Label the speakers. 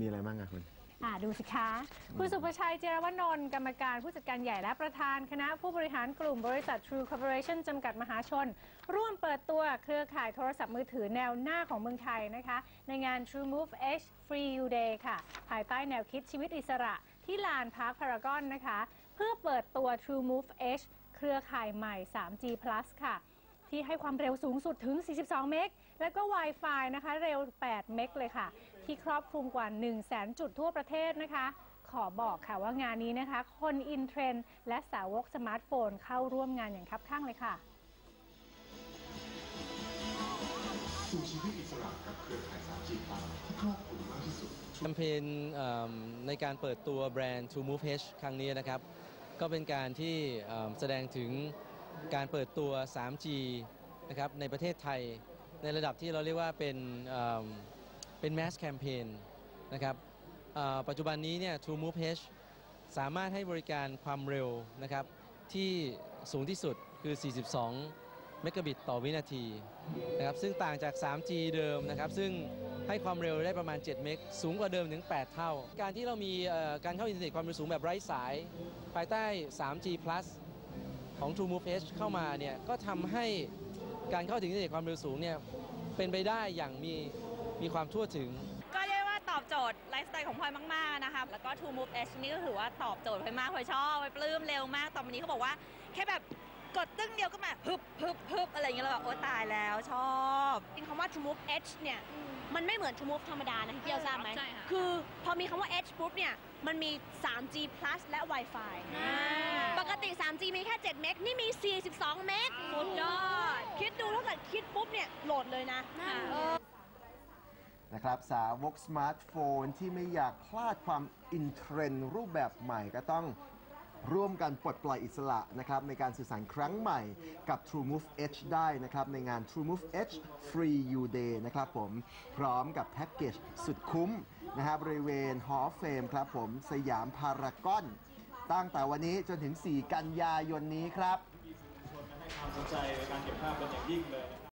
Speaker 1: มีอะไรบ้างอะคุณ
Speaker 2: อ่าดูสิคะคุณสุภชัยเจรวนนท์กรรมการผู้จัดการใหญ่และประธานคณะผู้บริหารกลุ่มบริษัท True Corporation จำกัดมหาชน ร่วมเปิดตัวเครือข่ายโทรศัพท์มือถือแนวหน้าของเมืองไทยนะคะ ในงาน True Move H Free You Day ค่ะ ภายใต้แนวคิดชีวิตอิสระที่ลานพาร์คพารากอนนะคะ เพื่อเปิดตัว True Move H เครือข่ายใหม่ 3G Plus ค่ะ ที่ให้ความเร็วสูงสุดถึง 42 เมก และก็ Wi-Fi นะคะ เร็ว 8 เมกเลยค่ะ ที่ครอบคลุมกว่า 1 0 0 0 0แจุดทั่วประเทศนะคะ ขอบอกค่ะว่างานนี้นะคะ คนอินเทรนด์และสาวกสมาร์ทโฟนเข้าร่วมงานอย่างคับข้างเลยค่ะ
Speaker 3: สู่ชีวิตอิสระกับเครือข่าย 3G พลัสครอบคลุมมากที่สุด
Speaker 4: แคมเปญในการเปิดตัวแบรนด์ True Move H ครั้งนี้นะครับ ก็เป็นการที่แสดงถึง การเปิดตัว 3G นะครับในประเทศไทย ในระดับที่เราเรียกว่าเป็นเเป็น mass campaign นะครับปัจจุบันนี้เนี่ย True Move H สามารถให้บริการความเร็วนะครับที่สูงที่สุดคือ 42 เมกะบิตต่อวินาทีนะครับซึ่งต่างจาก 3G เดิมนะครับซึ่งให้ความเร็วได้ประมาณ 7 เมก สูงกว่าเดิมถึง 8 เท่า การที่เรามีการเข้าอินเทอร์เน็ตความเร็วสูงแบบไร้สาย ภายใต้ 3G Plus ของ True Move Edge เข้ามาเนี่ยก็ทำให้การเข้าถึงอินเทอร์เน็ตความเร็วสูงเนี่ยเป็นไปได้อย่างมีมีความทั่วถึง
Speaker 5: ก็เรียกว่าตอบโจทย์ไลฟ์สไตล์ของพลอยมากๆนะคะแล้วก็ True Move Edge นี่ก็ถือว่าตอบโจทย์พลอยมากพลอยชอบพลอยปลื้มเร็วมากตอนนี้เขาบอกว่าแค่แบบ กดตึ้งเดียวก็มาพึบพึบพึบอะไรอย่างเงี้ยเราแบบโอ๊ยตายแล้วชอบ
Speaker 6: เป็นคำว่า True Move H เนี่ยมันไม่เหมือน True Move ธรรมดานะพี่เกียวทราบไหม
Speaker 5: ใช่ค่ะ
Speaker 6: คือพอมีคำว่า H ปุ๊บเนี่ยมันมี 3G plus และ Wi-Fi ปกติ 3G มีแค่ 7 เมกนี่มี 42 เมกสุดยอด คิดดูถ้าเกิดคิดปุ๊บเนี่ยโหลดเลยนะเออ
Speaker 1: นะครับสาวกสมาร์ทโฟนที่ไม่อยากพลาดความอินเทรนด์รูปแบบใหม่ก็ต้อง ร่วมกันปลดปล่อยอิสระนะครับในการสื่อสารครั้งใหม่กับ True Move H ได้นะครับในงาน True Move H Free You Day นะครับผมพร้อมกับแพ็กเกจสุดคุ้มนะฮะบริเวณฮอลเฟมครับผมสยามพารากอน ตั้งแต่วันนี้จนถึง 4 กันยายนนี้ครับ
Speaker 7: ให้ความสนใจในการเก็บภาพเป็นอย่างยิ่งเลย